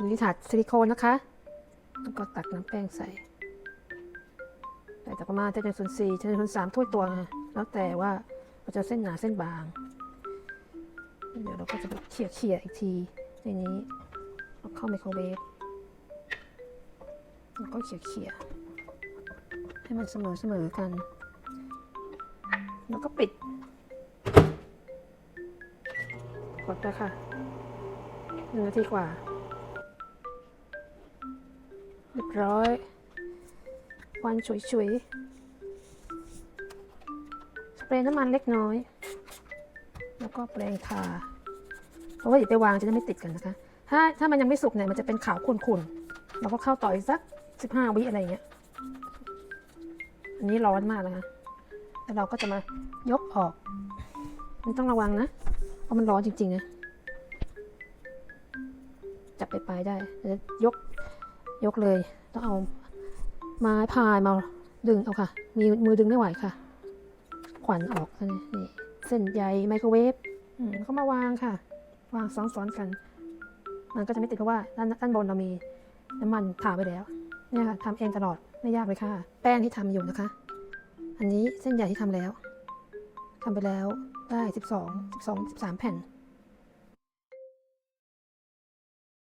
อันนี้ถาดซิลิโคนนะคะ แล้วก็ตักน้ำแป้งใส่ใส่จากประมาณเจ็ดจุดศูนย์สี่เจ็ดจุดศูนย์สามถ้วยตวงแล้วแต่ว่าเราจะเส้นหนาเส้นบาง เดี๋ยวเราก็จะเขี่ยเขี่ยอีกทีในนี้เอาเข้าไมโครเวฟแล้วก็เขี่ยเขี่ยให้มันเสมอเสมอกัน แล้วก็ปิด กดไปค่ะหนึ่งนาทีกว่า รียบร้อยควันฉุยๆสเปรย์น้ำมันเล็กน้อย แล้วก็แปรงทาเพราะว่าอย่าไปวางจะได้ไม่ติดกันนะคะ ถ้าถ้ามันยังไม่สุกเนี่ยมันจะเป็นขาวขุ่นๆเราก็เข้าต่ออีกสักสิบห้าวิอะไรเงี้ย อันนี้ร้อนมากนะคะแล้วเราก็จะมายกออก มันต้องระวังนะ เพราะมันร้อนจริงๆนะจับไปปลายได้เดี๋ยวยก ยกเลย ต้องเอาไม้พายมาดึงเอาค่ะ มีมือดึงไม่ไหวค่ะ ขวัญออกนี่เส้นใยไมโครเวฟอืมก็มาวางค่ะ วางซ้อนๆกัน มันก็จะไม่ติดเพราะว่าด้านด้านบนเรามีน้ำมันทาไปแล้วเนี่ยค่ะทำเองตลอดไม่ยากเลยค่ะ แป้งที่ทำอยู่นะคะ อันนี้เส้นใหญ่ที่ทำแล้วทำไปแล้วได้ 12 12 13 แผ่น